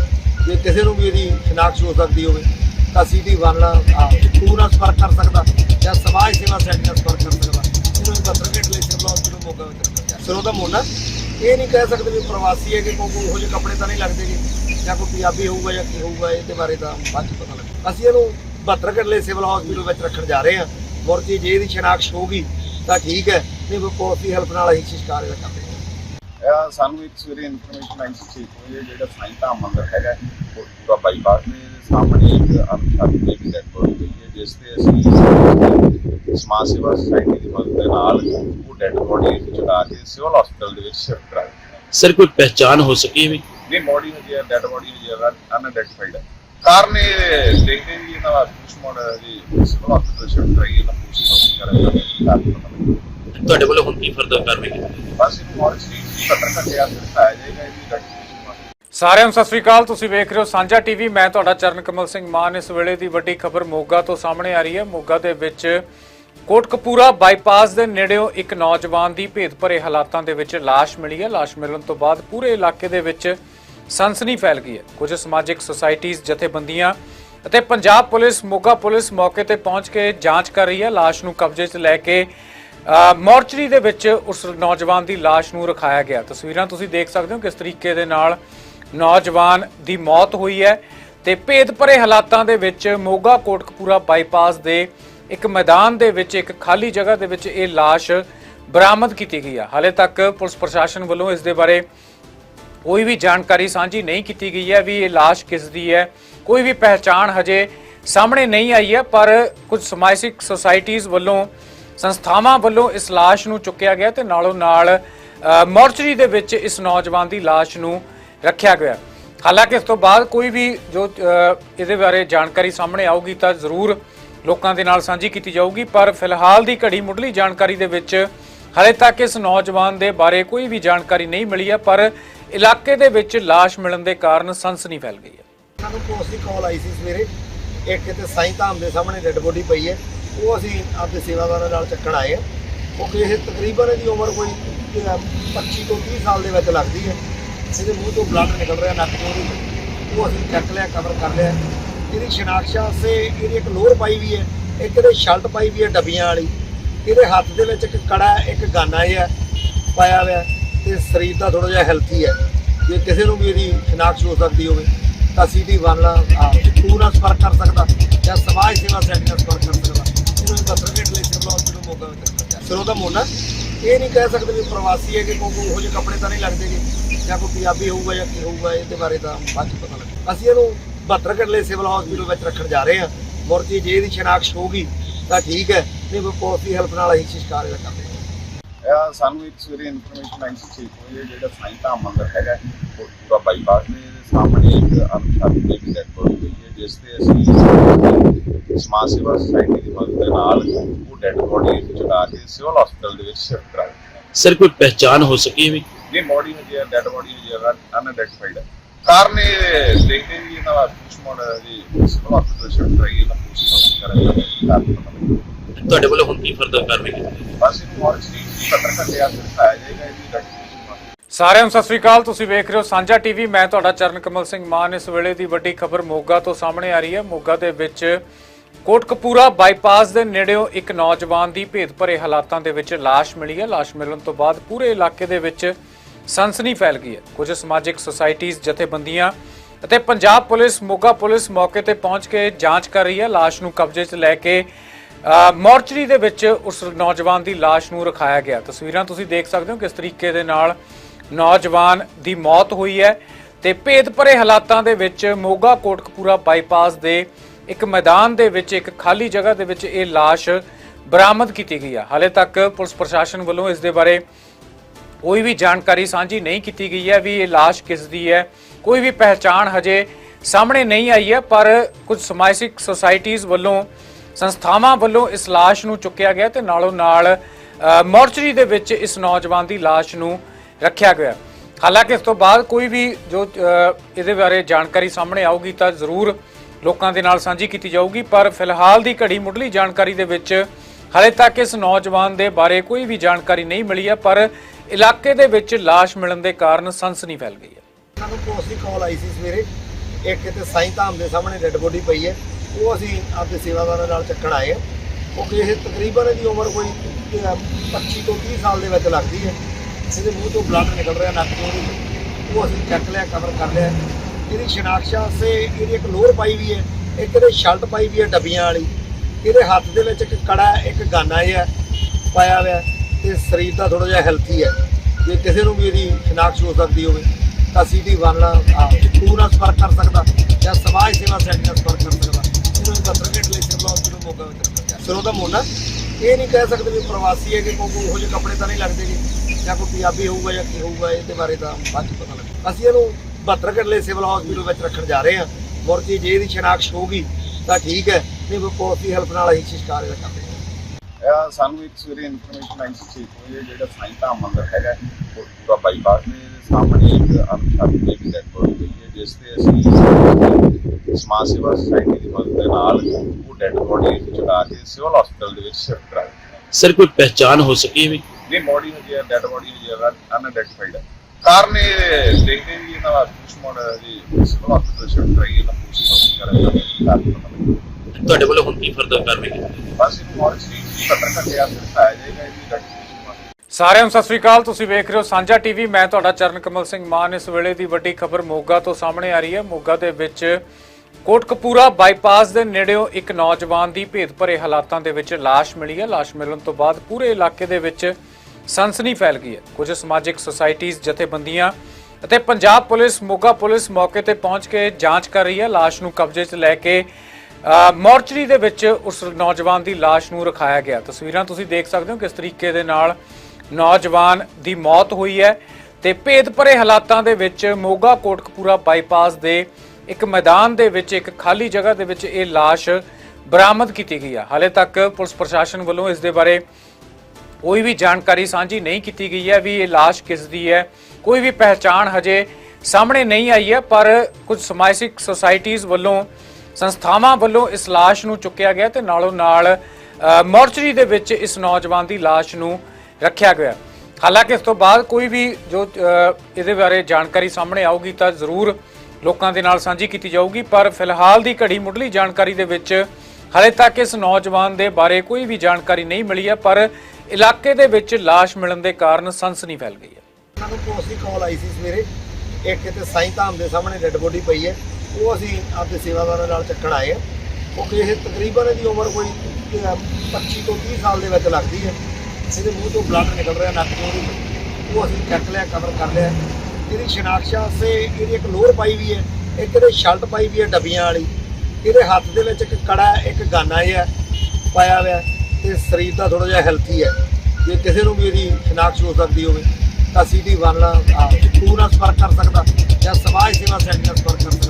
ਜੇ ਕਿਸੇ ਨੂੰ ਵੀ ਇਹਦੀ ਸ਼ਨਾਖਤ ਹੋ ਸਕਦੀ ਹੋਵੇ, ਤਾਂ ਸੀਟੀ ਵਾਲਾ ਪੂਰਾ ਸੰਪਰਕ ਕਰ ਸਕਦਾ, ਜਾਂ ਸਮਾਜ ਸੇਵਾ ਸੈਂਟਰ ਨਾਲ ਸੰਪਰਕ ਕਰ ਸਕਦਾ। ਇਹਨੂੰ 72 ਘੰਟੇ ਲਈ ਸਿਵਲ ਹਸਪੀਟਲ ਮੋਗਾ ਵਿੱਚ ਰੱਖਿਆ ਸਿਰੋਂ ਦਾ ਮੋਨਾ ਇਹ ਨਹੀਂ ਕਹਿ ਸਕਦੇ ਵੀ ਪ੍ਰਵਾਸੀ ਹੈ ਕਿ ਕੋਈ ਉਹੋ ਜਿਹੇ ਕੱਪੜੇ ਤਾਂ ਨਹੀਂ ਲੱਗਦੇਗੇ ਜਾਂ। ਕੋਈ ਪੰਜਾਬੀ ਹੋਊਗਾ ਜਾਂ ਕੀ ਹੋਊਗਾ ਇਹਦੇ ਬਾਰੇ ਤਾਂ ਬਾਅਦ ਚ ਪਤਾ ਲੱਗ। ਅਸੀਂ ਇਹਨੂੰ 72 ਘੰਟੇ ਲਈ ਸਿਵਲ ਹਸਪੀਟਲ ਵਿੱਚ ਰੱਖਣ ਜਾ ਰਹੇ ਹਾਂ। ਮੁਰਜੀ ਜੇ ਇਹਦੀ ਸ਼ਨਾਖਤ ਹੋਊਗੀ ਤਾਂ ਠੀਕ ਹੈ। ਨਹੀਂ ਕੋਈ ਦੀ ਹੈਲਪ ਨਾਲ ਅਸੀਂ ਸ਼ਿਕਾਰ ਇਹਦਾ ਕਰਦੇ ਹਾਂ। ਇਹ ਸਾਨੂੰ ਇੱਕ ਸਵੇਰੇ ਇਨਫੋਰਮੇਸ਼ਨ ਆਈ ਸੀ ਕਿ ਜਿਹੜਾ ਸਾਈਂ ਧਾਮ ਮੰਦਿਰ ਹੈਗਾ ਉਹ ਪੂਰਾ ਬਾਈਪਾਸ ਦੇ ਸਾਹਮਣੇ ਇੱਕ ਅਰਥਾਤ ਦੀ ਇੱਕ ਡੈਡ ਬੋਡੀ ਪਈ ਹੈ ਜਿਸ ਤੇ ਅਸੀਂ ਸਮਾਜ ਸੇਵਾ ਸੁਸਾਇਟੀ ਦੀ ਮਦਦ ਦੇ ਨਾਲ ਉਹ ਡੈਡ ਬੋਡੀ ਚੁਕਾ ਕੇ ਸਿਵਲ ਹਸਪੀਟਲ ਦੇ ਵਿੱਚ ਸ਼ਿਫਟ ਕਰਾਈ ਸਰ ਕੋਈ ਪਹਿਚਾਨ ਹੋ ਸਕੀ ਵੀ? ਇਹ ਬੋਡੀ ਹਜੇ ਡੈਡ ਬੋਡੀ ਹਜੇ ਅਨਡੈਟੀਫਾਈਡ ਹੈ ਕਾਰਨ ਇਹ ਦੇਖਦੇ ਜੀ ਇਹਨਾਂ ਦਾ ਪੋਸਟਮਾਰਟਮ ਜੀ ਸਿਵਲ ਹਸਪੀਟਲ ਸ਼ਿਫਟ ਕਰਾਈ ਇਹਨਾਂ ਪੋਸਟਮਾਰਟਮ ਕਰਨ ਦਾ ਕਾਰਨ ਪਤਾ ਲੱਗਿਆ ਤੁਹਾਡੇ ਵੱਲੋਂ ਹੁਣ ਕੀ ਫਰਦਰ ਕਾਰਵਾਈ ਕੀਤੀ? ਬਸ ਇਹਨੂੰ ਹੋਰ ਸੀ 70 ਘੰਟੇ ਆਸਰੇ ਪਾਇਆ ਜਾਏਗਾ ਇਹਦੀ ਡਾਕੂਮੈਂਟੇਸ਼ਨ ਸਾਰਿਆਂ ਨੂੰ ਸਤਿ ਸ੍ਰੀ ਅਕਾਲ ਤੁਸੀਂ ਵੇਖ ਰਹੇ ਹੋ ਸਾਂਝਾ ਟੀਵੀ। ਮੈਂ ਤੁਹਾਡਾ ਚਰਨ ਕਮਲ ਸਿੰਘ ਮਾਨ। ਇਸ ਵੇਲੇ ਦੀ ਵੱਡੀ ਖਬਰ ਮੋਗਾ ਤੋਂ ਸਾਹਮਣੇ ਆ ਰਹੀ ਹੈ। ਮੋਗਾ ਦੇ ਵਿੱਚ ਕੋਟਕਪੂਰਾ ਬਾਈਪਾਸ ਦੇ ਨੇੜਿਓਂ ਇੱਕ ਨੌਜਵਾਨ ਦੀ ਭੇਦ ਭਰੇ ਹਾਲਾਤਾਂ ਦੇ ਵਿੱਚ ਲਾਸ਼ ਮਿਲੀ ਹੈ। ਲਾਸ਼ ਮਿਲਣ ਤੋਂ ਬਾਅਦ ਪੂਰੇ ਇਲਾਕੇ ਦੇ ਵਿੱਚ ਸਨਸਨੀ ਫੈਲ ਗਈ ਹੈ। ਕੁਝ ਸਮਾਜਿਕ ਸੁਸਾਇਟੀਆਂ ਜਥੇਬੰਦੀਆਂ ਅਤੇ ਪੰਜਾਬ ਪੁਲਿਸ, ਮੋਗਾ ਪੁਲਿਸ ਮੌਕੇ ਤੇ ਪਹੁੰਚ ਕੇ ਜਾਂਚ ਕਰ ਰਹੀ ਹੈ। ਲਾਸ਼ ਨੂੰ ਕਬਜ਼ੇ 'ਚ ਲੈ ਕੇ ਮੋਰਚਰੀ ਦੇ ਵਿੱਚ ਉਸ ਨੌਜਵਾਨ ਦੀ ਲਾਸ਼ ਨੂੰ ਰਖਾਇਆ ਗਿਆ। ਤਸਵੀਰਾਂ ਤੁਸੀਂ ਦੇਖ ਸਕਦੇ ਹੋ ਕਿਸ ਤਰੀਕੇ ਦੇ ਨਾਲ ਨੌਜਵਾਨ ਦੀ ਮੌਤ ਹੋਈ ਹੈ ਤੇ ਭੇਦ ਭਰੇ ਹਾਲਾਤਾਂ ਦੇ ਵਿੱਚ ਮੋਗਾ ਕੋਟਕਪੂਰਾ ਬਾਈਪਾਸ ਦੇ ਇੱਕ ਮੈਦਾਨ ਦੇ ਵਿੱਚ, ਇੱਕ ਖਾਲੀ ਜਗ੍ਹਾ ਦੇ ਵਿੱਚ ਇਹ ਲਾਸ਼ ਬਰਾਮਦ ਕੀਤੀ ਗਈ ਹੈ। ਹਾਲੇ ਤੱਕ ਪੁਲਿਸ ਪ੍ਰਸ਼ਾਸਨ ਵੱਲੋਂ ਇਸ ਦੇ ਬਾਰੇ ਕੋਈ ਵੀ ਜਾਣਕਾਰੀ ਸਾਂਝੀ ਨਹੀਂ ਕੀਤੀ ਗਈ ਹੈ, ਵੀ ਇਹ ਲਾਸ਼ ਕਿਸ ਦੀ ਹੈ। ਕੋਈ ਵੀ ਪਹਿਚਾਣ ਹਜੇ ਸਾਹਮਣੇ ਨਹੀਂ ਆਈ ਹੈ, ਪਰ ਕੁਝ ਸਮਾਜਿਕ ਸੁਸਾਇਟੀਆਂ ਵੱਲੋਂ, ਸੰਸਥਾਵਾਂ ਵੱਲੋਂ ਇਸ ਲਾਸ਼ ਨੂੰ ਚੁੱਕਿਆ ਗਿਆ ਤੇ ਨਾਲੋਂ ਨਾਲ ਮੋਰਚਰੀ ਦੇ ਵਿੱਚ ਇਸ ਨੌਜਵਾਨ ਦੀ ਲਾਸ਼ ਨੂੰ ਰੱਖਿਆ ਗਿਆ। ਹਾਲਾਂਕਿ ਇਸ ਤੋਂ ਬਾਅਦ ਕੋਈ ਵੀ ਜੋ ਇਹਦੇ ਬਾਰੇ ਜਾਣਕਾਰੀ ਸਾਹਮਣੇ ਆਊਗੀ ਤਾਂ ਜ਼ਰੂਰ ਲੋਕਾਂ ਦੇ ਨਾਲ ਸਾਂਝੀ ਕੀਤੀ ਜਾਊਗੀ, ਪਰ ਫਿਲਹਾਲ ਦੀ ਘੜੀ ਮੁੱਢਲੀ ਜਾਣਕਾਰੀ ਦੇ ਵਿੱਚ ਹਾਲੇ ਤੱਕ ਇਸ ਨੌਜਵਾਨ ਦੇ ਬਾਰੇ ਕੋਈ ਵੀ ਜਾਣਕਾਰੀ ਨਹੀਂ ਮਿਲੀ ਹੈ, ਪਰ ਇਲਾਕੇ ਦੇ ਵਿੱਚ ਲਾਸ਼ ਮਿਲਣ ਦੇ ਕਾਰਨ ਸਨਸਨੀ ਫੈਲ ਗਈ ਹੈ। ਸਾਨੂੰ ਪੋਸਟ ਦੀ ਕਾਲ ਆਈ ਸੀ ਸਵੇਰੇ। ਇੱਕ ਇੱਥੇ ਸਾਈਂ ਧਾਮ ਦੇ ਸਾਹਮਣੇ ਡੈੱਡ ਬੋਡੀ ਪਈ ਹੈ। ਉਹ ਅਸੀਂ ਆਪਦੇ ਸੇਵਾਦਾਰਾਂ ਨਾਲ ਚੱਕਣ ਆਏ ਹਾਂ। ਕਿਉਂਕਿ ਇਹ ਤਕਰੀਬਨ ਇਹਦੀ ਉਮਰ ਕੋਈ ਅਹ, 25 ਤੋਂ 30 ਸਾਲ ਦੇ ਵਿੱਚ ਲੱਗਦੀ ਹੈ। ਇਹਦੇ ਮੂੰਹ ਤੋਂ ਬਲੱਡ ਨਿਕਲ ਰਿਹਾ ਨੱਕ ਤੋਂ ਉਹਦੇ। ਉਹ ਅਸੀਂ ਚੱਕ ਲਿਆ ਕਵਰ ਕਰ ਲਿਆ। ਇਹਦੀ ਸ਼ਨਾਖਸ਼ਾ ਸੇ ਇਹਦੀ ਇੱਕ ਲੋਅਰ ਪਾਈ ਵੀ ਹੈ। ਇੱਕ ਇਹਦੇ ਸ਼ਰਟ ਪਾਈ ਵੀ ਹੈ ਡੱਬੀਆਂ ਵਾਲੀ। ਇਹਦੇ ਹੱਥ ਦੇ ਵਿੱਚ ਇੱਕ ਕੜਾ ਹੈ, ਇੱਕ ਗਾਨਾ ਹੈ ਪਾਇਆ ਹੋਇਆ। ਤੇ ਸਰੀਰ ਦਾ ਥੋੜਾ ਜਿਹਾ ਹੈਲਥੀ ਹੈ। ਜੇ ਕਿਸੇ ਨੂੰ ਵੀ ਇਹਦੀ ਸ਼ਨਾਖਤ ਹੋ ਸਕਦੀ ਹੋਵੇ, ਤਾਂ ਸੀਟੀ ਵਾਲਾ ਪੂਰਾ ਸੰਪਰਕ ਕਰ ਸਕਦਾ, ਜਾਂ ਸਮਾਜ ਸੇਵਾ ਸੈਂਟਰ ਨਾਲ ਸੰਪਰਕ ਕਰ ਸਕਦਾ। ਇਹਨੂੰ 72 ਲਈ ਸਿਵਲ ਹਸਪੀਟਲ ਮੋਗਾ ਵਿੱਚ ਰੱਖਿਆ ਸਿਰੋਂ ਦਾ ਮੋਨਾ। ਇਹ ਨਹੀਂ ਕਹਿ ਸਕਦੇ ਵੀ ਪ੍ਰਵਾਸੀ ਹੈ ਕਿ ਕੋਈ ਉਹੋ ਜਿਹੇ ਕੱਪੜੇ ਤਾਂ ਨਹੀਂ ਲੱਗਦੇ ਲੱਗਦੇਗੇ ਜਾਂ ਕੋਈ ਪੰਜਾਬੀ ਹੋਊਗਾ ਜਾਂ ਕੀ ਹੋਊਗਾ, ਇਹਦੇ ਬਾਰੇ ਤਾਂ ਬਾਅਦ ਚ ਪਤਾ ਲੱਗ। ਅਸੀਂ ਇਹਨੂੰ 72 ਘੰਟੇ ਸਿਵਲ ਹਸਪੀਟਲ ਵਿੱਚ ਰੱਖਣ ਜਾ ਰਹੇ ਹਾਂ। ਮੁਰਤੀ ਜੇ ਇਹਦੀ ਸ਼ਨਾਖਤ ਹੋਊਗੀ ਤਾਂ ਠੀਕ ਹੈ। ਨਹੀਂ, ਕੋਈ ਪੁਲਿਸ ਹੈਲਪ ਨਾਲ ਅਸੀਂ ਸ਼ਿਸ਼ਕਾਰ ਇਹਦਾ ਇਹ ਸਾਨੂੰ ਇੱਕ ਸਵੇਰੇ ਇਨਫੋਰਮੇਸ਼ਨ ਆਈ ਸੀ ਕੋਈ ਜਿਹੜਾ ਸਾਈਂ ਧਾਮ ਮੰਦਿਰ ਹੈਗਾ ਉਹ ਪੂਰਾ ਬਾਈਪਾਸ ਦੇ ਸਾਹਮਣੇ ਇੱਕ ਅਨੁਸ਼ਾਸਨ ਦੀ ਡੈਡ ਬੋਡੀ ਪਈ ਹੈ ਜਿਸ ਤੇ ਅਸੀਂ ਸਮਾਜ ਸੇਵਾ ਸੁਸਾਇਟੀ ਦੀ ਮਦਦ ਦੇ ਨਾਲ ਉਹ ਡੈਡ ਬੋਡੀ ਚੁਕਾ ਕੇ ਸਿਵਲ ਹਸਪੀਟਲ ਦੇ ਵਿੱਚ ਸ਼ਿਫਟ ਕਰਾਈ ਸਰ ਕੋਈ ਪਹਿਚਾਨ ਹੋ ਸਕੀ ਹੈ ਵੀ? ਇਹ ਬੋਡੀ ਹਜੇ ਡੈਡ ਬੋਡੀ ਹਜੇ ਅਨਆਇਡੈਂਟੀਫਾਈਡ ਹੈ ਕਾਰਨ ਇਹ ਦੇਖਦੇ ਵੀ ਇਹਨਾਂ ਦਾ ਪੋਸਟਮਾਰਟਮ ਜੀ ਸਿਵਲ ਹਸਪੀਟਲ ਸ਼ਿਫਟ ਕਰਾਈ ਇਹਦਾ ਪੋਸਟਮਾਰਟਮ ਕਰਾਂਗੇ ਕਾਰਨ ਪਤਾ ਲੱਗੇਗਾ। ਤੁਹਾਡੇ ਵੱਲੋਂ ਹੁਣ ਕੀ ਫਰਦਰ ਕਾਰਵਾਈ ਕੀਤੀ ਜਾਊਗੀ? ਬਸ ਇਹਨੂੰ ਹੋਰ ਚੀਜ਼ ਪੱਤਰ ਘੰਟੇ ਆਸਤੇ ਦਿਖਾਇਆ ਜਾਏਗਾ ਇਹਦੀ ਰੈਕਟੀਫਿਕੇਸ਼ਨ ਸਾਰਿਆਂ ਨੂੰ ਸਤਿ ਸ੍ਰੀ ਅਕਾਲ ਤੁਸੀਂ ਵੇਖ ਰਹੇ ਹੋ ਸਾਂਝਾ ਟੀਵੀ। ਮੈਂ ਤੁਹਾਡਾ ਚਰਨ ਕਮਲ ਸਿੰਘ ਮਾਨ। ਇਸ ਵੇਲੇ ਦੀ ਵੱਡੀ ਖਬਰ ਮੋਗਾ ਤੋਂ ਸਾਹਮਣੇ ਆ ਰਹੀ ਹੈ। ਮੋਗਾ ਦੇ ਵਿੱਚ ਕੋਟਕਪੂਰਾ ਬਾਈਪਾਸ ਦੇ ਨੇੜਿਓਂ ਇੱਕ ਨੌਜਵਾਨ ਦੀ ਭੇਦ ਭਰੇ ਹਾਲਾਤਾਂ ਦੇ ਵਿੱਚ ਲਾਸ਼ ਮਿਲੀ ਹੈ। ਲਾਸ਼ ਮਿਲਣ ਤੋਂ ਬਾਅਦ ਪੂਰੇ ਇਲਾਕੇ ਦੇ ਵਿੱਚ ਸਨਸਨੀ ਫੈਲ ਗਈ ਹੈ। ਕੁਝ ਸਮਾਜਿਕ ਸੁਸਾਇਟੀਆਂ ਜਥੇਬੰਦੀਆਂ ਅਤੇ ਪੰਜਾਬ ਪੁਲਿਸ ਮੋਗਾ ਪੁਲਿਸ ਮੌਕੇ ਤੇ ਪਹੁੰਚ ਕੇ ਜਾਂਚ ਕਰ ਰਹੀ ਹੈ। ਲਾਸ਼ ਨੂੰ ਕਬਜ਼ੇ 'ਚ ਲੈ ਕੇ ਮੋਰਚਰੀ ਦੇ ਵਿੱਚ ਉਸ ਨੌਜਵਾਨ ਦੀ ਲਾਸ਼ ਨੂੰ ਰਖਾਇਆ ਗਿਆ। ਤਸਵੀਰਾਂ ਤੁਸੀਂ ਦੇਖ ਸਕਦੇ ਹੋ ਕਿਸ ਤਰੀਕੇ ਦੇ ਨਾਲ ਨੌਜਵਾਨ ਦੀ ਮੌਤ ਹੋਈ ਹੈ ਤੇ ਭੇਦ ਭਰੇ ਹਾਲਾਤਾਂ ਦੇ ਵਿੱਚ ਮੋਗਾ ਕੋਟਕਪੂਰਾ ਬਾਈਪਾਸ ਦੇ ਇੱਕ ਮੈਦਾਨ ਦੇ ਵਿੱਚ, ਇੱਕ ਖਾਲੀ ਜਗ੍ਹਾ ਦੇ ਵਿੱਚ ਇਹ ਲਾਸ਼ ਬਰਾਮਦ ਕੀਤੀ ਗਈ ਹੈ ਹਾਲੇ ਤੱਕ ਪੁਲਿਸ ਪ੍ਰਸ਼ਾਸਨ ਵੱਲੋਂ ਇਸ ਦੇ ਬਾਰੇ ਕੋਈ ਵੀ ਜਾਣਕਾਰੀ ਸਾਂਝੀ ਨਹੀਂ ਕੀਤੀ ਗਈ ਹੈ ਵੀ ਇਹ ਲਾਸ਼ ਕਿਸ ਦੀ ਹੈ। ਕੋਈ ਵੀ ਪਹਿਚਾਣ ਹਜੇ ਸਾਹਮਣੇ ਨਹੀਂ ਆਈ ਹੈ, ਪਰ ਕੁਝ ਸਮਾਜਿਕ ਸੁਸਾਇਟੀਆਂ ਵੱਲੋਂ ਸੰਸਥਾਵਾਂ ਵੱਲੋਂ ਇਸ ਲਾਸ਼ ਨੂੰ ਚੁੱਕਿਆ ਗਿਆ ਤੇ ਨਾਲੋਂ ਨਾਲ ਮੋਰਚਰੀ ਦੇ ਵਿੱਚ ਇਸ ਨੌਜਵਾਨ ਦੀ ਲਾਸ਼ ਨੂੰ ਰੱਖਿਆ ਗਿਆ। ਹਾਲਾਂਕਿ ਇਸ ਤੋਂ ਬਾਅਦ ਕੋਈ ਵੀ ਜੋ ਇਹਦੇ ਬਾਰੇ ਜਾਣਕਾਰੀ ਸਾਹਮਣੇ ਆਊਗੀ ਤਾਂ ਜ਼ਰੂਰ ਲੋਕਾਂ ਦੇ ਨਾਲ ਸਾਂਝੀ ਕੀਤੀ ਜਾਊਗੀ, ਪਰ ਫਿਲਹਾਲ ਦੀ ਘੜੀ ਮੁੱਢਲੀ ਜਾਣਕਾਰੀ ਦੇ ਵਿੱਚ ਹਾਲੇ ਤੱਕ ਇਸ ਨੌਜਵਾਨ ਦੇ ਬਾਰੇ ਕੋਈ ਵੀ ਜਾਣਕਾਰੀ ਨਹੀਂ ਮਿਲੀ ਹੈ, ਪਰ ਇਲਾਕੇ ਦੇ ਵਿੱਚ ਲਾਸ਼ ਮਿਲਣ ਦੇ ਕਾਰਨ ਸਨਸਨੀ ਫੈਲ ਗਈ ਹੈ। ਸਾਨੂੰ ਪੋਸਟ ਦੀ ਕਾਲ ਆਈ ਸੀ ਸਵੇਰੇ। ਇੱਕ ਤੇ ਸਾਈਂ ਧਾਮ ਦੇ ਸਾਹਮਣੇ ਡੈੱਡ ਬੋਡੀ ਪਈ ਹੈ। ਉਹ ਅਸੀਂ ਆਪਦੇ ਸੇਵਾਦਾਰਾਂ ਨਾਲ ਚੱਕਣ ਆਏ ਹਾਂ ਕਿਉਂਕਿ ਇਹ ਤਕਰੀਬਨ ਇਹਦੀ ਉਮਰ ਕੋਈ ਅਹ, 25 ਤੋਂ 30 ਸਾਲ ਦੇ ਵਿੱਚ ਲੱਗਦੀ ਹੈ। ਇਹਦੇ ਮੂੰਹ ਤੋਂ ਬਲੱਡ ਨਿਕਲ ਰਿਹਾ ਨੱਕ ਤੋਂ। ਉਹ ਅਸੀਂ ਚੱਕ ਲਿਆ ਕਵਰ ਕਰ ਲਿਆ। ਇਹਦੀ ਸ਼ਨਾਖਸ਼ਾ ਸੇ ਇਹਦੀ ਇੱਕ ਲੋਅਰ ਪਾਈ ਵੀ ਹੈ ਇੱਕ ਇਹਦੇ ਸ਼ਰਟ ਪਾਈ ਵੀ ਹੈ ਡੱਬੀਆਂ ਵਾਲੀ। ਇਹਦੇ ਹੱਥ ਦੇ ਵਿੱਚ ਇੱਕ ਕੜਾ ਹੈ, ਇੱਕ ਗਾਨਾ ਹੈ ਪਾਇਆ ਹੋਇਆ ਹੈ। ਤੇ ਸਰੀਰ ਦਾ ਥੋੜਾ ਜਿਹਾ ਹੈਲਥੀ ਹੈ। ਜੇ ਕਿਸੇ ਨੂੰ ਵੀ ਇਹਦੀ ਸ਼ਨਾਖਸ਼ ਹੋ ਸਕਦੀ ਹੋਵੇ ਤਾਂ ਸੀਟੀ ਵਾਲਾ ਪੂਰਾ ਸੰਪਰਕ ਕਰ ਸਕਦਾ ਜਾਂ ਸਮਾਜ ਸੇਵਾ ਸੈਂਟਰ ਨਾਲ ਸੰਪਰਕ ਕਰ ਸਕਦਾ ਇਹਨੂੰ 72 ਘੰਟੇ ਲਈ ਸਿਵਲ ਹਸਪੀਟਲ ਮੋਗਾ ਵਿੱਚ ਰੱਖਿਆ ਸਿਰੋਂ ਦਾ ਮੋਨਾ ਇਹ ਨਹੀਂ ਕਹਿ ਸਕਦੇ ਵੀ ਪ੍ਰਵਾਸੀ ਹੈ ਕਿ ਕੋਈ ਉਹੋ ਜਿਹੇ ਕੱਪੜੇ ਤਾਂ ਨਹੀਂ ਲੱਗਦੇਗੇ ਜਾਂ ਕੋਈ ਪੰਜਾਬੀ ਹੋਊਗਾ ਜਾਂ ਕੀ ਹੋਊਗਾ, ਇਹਦੇ ਬਾਰੇ ਤਾਂ ਬਾਅਦ ਚ ਪਤਾ ਲੱਗੇ। ਅਸੀਂ ਇਹਨੂੰ 72 ਘੰਟੇ ਲਈ ਸਿਵਲ ਹਸਪੀਟਲ ਵਿੱਚ ਰੱਖਣ ਜਾ ਰਹੇ ਹਾਂ। ਮੁਰਜੀ ਜੇ ਇਹਦੀ ਸ਼ਨਾਖਤ ਹੋਊਗੀ, ਤਾਂ ਠੀਕ ਹੈ। ਨਹੀਂ, ਕੋਈ ਪੁਲਿਸ ਹੈਲਪ ਨਾਲ ਅਸੀਂ ਸਿਸ਼ਕਾਰ ਇਹਦਾ ਕਰਦੇ ਸਾਨੂੰ ਇੱਕ ਸਵੇਰੇ ਇਨਫੋਰਮੇਸ਼ਨ ਆਈ ਸੀ ਕੋਈ ਜਿਹੜਾ ਸਾਈਂ ਧਾਮ ਮੰਦਿਰ ਹੈਗਾ ਉਹ ਪੂਰਾ ਬਾਈਪਾਸ ਦੇ ਸਾਹਮਣੇ ਇੱਕ ਅਨੁਸ਼ਾਸਨ ਦੀ ਡੈਡ ਬੋਡੀ ਪਈ ਹੈ ਜਿਸ ਤੇ ਅਸੀਂ ਸਮਾਜ ਸੇਵਾ ਸੁਸਾਇਟੀ ਦੀ ਮਦਦ ਦੇ ਨਾਲ ਉਹ ਡੈਡ ਬੋਡੀ ਚੁਕਾ ਕੇ ਸਿਵਲ ਹਸਪੀਟਲ ਦੇ ਵਿੱਚ ਸ਼ਿਫਟ ਕਰਾਈ ਸਰ ਕੋਈ ਪਹਿਚਾਨ ਹੋ ਸਕੀ ਵੀ? ਇਹ ਬੋਡੀ ਹਜੇ ਡੈਡ ਬੋਡੀ ਹਜੇ ਅਨਆਇਡੈਂਟੀਫਾਈਡ ਹੈ ਕਾਰਨ ਇਹ ਦੇਖਦੇ ਵੀ ਇਹਨਾਂ ਦਾ ਪੋਸਟਮਾਰਟਮ ਜੀ ਸਿਵਲ ਹਸਪੀਟਲ ਸ਼ਿਫਟ ਕਰਾਈ ਕਾਰਨ ਪਤਾ ਲੱਗੇਗਾ। ਤੁਹਾਡੇ ਵੱਲੋਂ ਹੁਣ ਕੀ ਫਰਦਰ ਕਾਰਵਾਈ ਕੀਤੀ ਬਸ ਇਹਨੂੰ ਹੋਰ ਚੀਜ਼ ਪੱਤਰ ਘੰਟੇ ਆਸਤੇ ਦਿਖਾਇਆ ਜਾਏਗਾ ਇਹਦੀ ਰੈਕਟੀਫਿਕੇਸ਼ਨ ਸਾਰਿਆਂ ਨੂੰ ਸਤਿ ਸ੍ਰੀ ਅਕਾਲ, ਤੁਸੀਂ ਵੇਖ ਰਹੇ ਹੋ ਸਾਂਝਾ ਟੀਵੀ। ਮੈਂ ਤੁਹਾਡਾ ਚਰਨ ਕਮਲ ਸਿੰਘ ਮਾਨ। ਇਸ ਵੇਲੇ ਦੀ ਵੱਡੀ ਖਬਰ ਮੋਗਾ ਤੋਂ ਸਾਹਮਣੇ ਆ ਰਹੀ ਹੈ। ਮੋਗਾ ਦੇ ਵਿੱਚ ਕੋਟਕਪੂਰਾ ਬਾਈਪਾਸ ਦੇ ਨੇੜਿਓਂ ਇੱਕ ਨੌਜਵਾਨ ਦੀ ਭੇਦ ਭਰੇ ਹਾਲਾਤਾਂ ਦੇ ਵਿੱਚ ਲਾਸ਼ ਮਿਲੀ ਹੈ। ਲਾਸ਼ ਮਿਲਣ ਤੋਂ ਬਾਅਦ ਪੂਰੇ ਇਲਾਕੇ ਦੇ ਵਿੱਚ ਸਨਸਨੀ ਫੈਲ ਗਈ ਹੈ। ਕੁਝ ਸਮਾਜਿਕ ਸੁਸਾਇਟੀਆਂ ਜਥੇਬੰਦੀਆਂ ਅਤੇ ਪੰਜਾਬ ਪੁਲਿਸ, ਮੋਗਾ ਪੁਲਿਸ ਮੌਕੇ ਤੇ ਪਹੁੰਚ ਕੇ ਜਾਂਚ ਕਰ ਰਹੀ ਹੈ। ਲਾਸ਼ ਨੂੰ ਕਬਜ਼ੇ 'ਚ ਲੈ ਕੇ ਮੋਰਚਰੀ ਦੇ ਵਿੱਚ ਉਸ ਨੌਜਵਾਨ ਦੀ ਲਾਸ਼ ਨੂੰ ਰਖਾਇਆ ਗਿਆ। ਤਸਵੀਰਾਂ ਤੁਸੀਂ ਦੇਖ ਸਕਦੇ ਹੋ ਕਿਸ ਤਰੀਕੇ ਦੇ ਨਾਲ ਨੌਜਵਾਨ ਦੀ ਮੌਤ ਹੋਈ ਹੈ ਤੇ ਭੇਦ ਭਰੇ ਹਾਲਾਤਾਂ ਦੇ ਵਿੱਚ ਮੋਗਾ ਕੋਟਕਪੂਰਾ ਬਾਈਪਾਸ ਦੇ ਇੱਕ ਮੈਦਾਨ ਦੇ ਵਿੱਚ, ਇੱਕ ਖਾਲੀ ਜਗ੍ਹਾ ਦੇ ਵਿੱਚ ਇਹ ਲਾਸ਼ ਬਰਾਮਦ ਕੀਤੀ ਗਈ ਹੈ ਹਾਲੇ ਤੱਕ ਪੁਲਿਸ ਪ੍ਰਸ਼ਾਸਨ ਵੱਲੋਂ ਇਸ ਦੇ ਬਾਰੇ ਕੋਈ ਵੀ ਜਾਣਕਾਰੀ ਸਾਂਝੀ ਨਹੀਂ ਕੀਤੀ ਗਈ ਹੈ ਵੀ ਇਹ ਲਾਸ਼ ਕਿਸ ਦੀ ਹੈ। ਕੋਈ ਵੀ ਪਹਿਚਾਣ ਹਜੇ ਸਾਹਮਣੇ ਨਹੀਂ ਆਈ ਹੈ, ਪਰ ਕੁਝ ਸਮਾਜਿਕ ਸੁਸਾਇਟੀਆਂ ਵੱਲੋਂ ਸੰਸਥਾਵਾਂ ਵੱਲੋਂ ਇਸ ਲਾਸ਼ ਨੂੰ ਚੁੱਕਿਆ ਗਿਆ ਤੇ ਨਾਲੋਂ ਨਾਲ ਮੋਰਚਰੀ ਦੇ ਵਿੱਚ ਇਸ ਨੌਜਵਾਨ ਦੀ ਲਾਸ਼ ਨੂੰ ਰੱਖਿਆ ਗਿਆ। ਹਾਲਾਂਕਿ ਇਸ ਤੋਂ ਬਾਅਦ ਕੋਈ ਵੀ ਜੋ ਇਹਦੇ ਬਾਰੇ ਜਾਣਕਾਰੀ ਸਾਹਮਣੇ ਆਊਗੀ ਤਾਂ ਜ਼ਰੂਰ ਲੋਕਾਂ ਦੇ ਨਾਲ ਸਾਂਝੀ ਕੀਤੀ ਜਾਊਗੀ, ਪਰ ਫਿਲਹਾਲ ਦੀ ਘੜੀ ਮੁੱਢਲੀ ਜਾਣਕਾਰੀ ਦੇ ਵਿੱਚ ਹਾਲੇ ਤੱਕ ਇਸ ਨੌਜਵਾਨ ਦੇ ਬਾਰੇ ਕੋਈ ਵੀ ਜਾਣਕਾਰੀ ਨਹੀਂ ਮਿਲੀ ਹੈ, ਪਰ ਇਲਾਕੇ ਦੇ ਵਿੱਚ ਲਾਸ਼ ਮਿਲਣ ਦੇ ਕਾਰਨ ਸਨਸਨੀ ਫੈਲ ਗਈ ਹੈ। ਸਾਨੂੰ ਪੋਸਟ ਦੀ ਕਾਲ ਆਈ ਸੀ ਸਵੇਰੇ। ਇੱਕ ਤੇ ਸਾਈਂ ਧਾਮ ਦੇ ਸਾਹਮਣੇ ਡੈੱਡ ਬੋਡੀ ਪਈ ਹੈ। ਉਹ ਅਸੀਂ ਆਪਦੇ ਸੇਵਾਦਾਰਾਂ ਨਾਲ ਚੱਕਣ ਆਏ ਆ। ਕਿਉਂਕਿ ਇਹ ਤਕਰੀਬਨ ਇਹਦੀ ਉਮਰ ਕੋਈ ਅਹ, 25 ਤੋਂ 30 ਸਾਲ ਦੇ ਵਿੱਚ ਲੱਗਦੀ ਹੈ। ਇਹਦੇ ਮੂੰਹ ਤੋਂ ਬਲੱਡ ਨਿਕਲ ਰਿਹਾ ਨੱਕ ਤੋਂ ਉਹ ਅਸੀਂ ਚੱਕ ਲਿਆ ਕਵਰ ਕਰ ਲਿਆ। ਇਹਦੀ ਸ਼ਨਾਖਸ਼ਾ ਸੇ ਇਹਦੀ ਇੱਕ ਲੋਅਰ ਪਾਈ ਵੀ ਹੈ ਇੱਕ ਇਹਦੇ ਸ਼ਰਟ ਪਾਈ ਵੀ ਹੈ ਡੱਬੀਆਂ ਵਾਲੀ। ਇਹਦੇ ਹੱਥ ਦੇ ਵਿੱਚ ਇੱਕ ਕੜਾ ਇੱਕ ਗਾਨਾ ਹੈ ਪਾਇਆ ਹੋਇਆ ਹੈ ਤੇ ਸਰੀਰ ਦਾ ਥੋੜਾ ਜਿਹਾ ਹੈਲਥੀ ਹੈ। ਜੇ ਕਿਸੇ ਨੂੰ ਵੀ ਇਹਦੀ ਸ਼ਨਾਖਤ ਹੋ ਸਕਦੀ ਹੋਵੇ ਤਾਂ ਸਿਟੀ ਵਾਲਾ ਟੂ ਨਾਲ ਸੰਪਰਕ ਕਰ ਸਕਦਾ ਜਾਂ ਸਮਾਜ ਸੇਵਾ ਸੈਂਟਰ ਨਾਲ ਸੰਪਰਕ ਕਰ ਸਕਦਾ।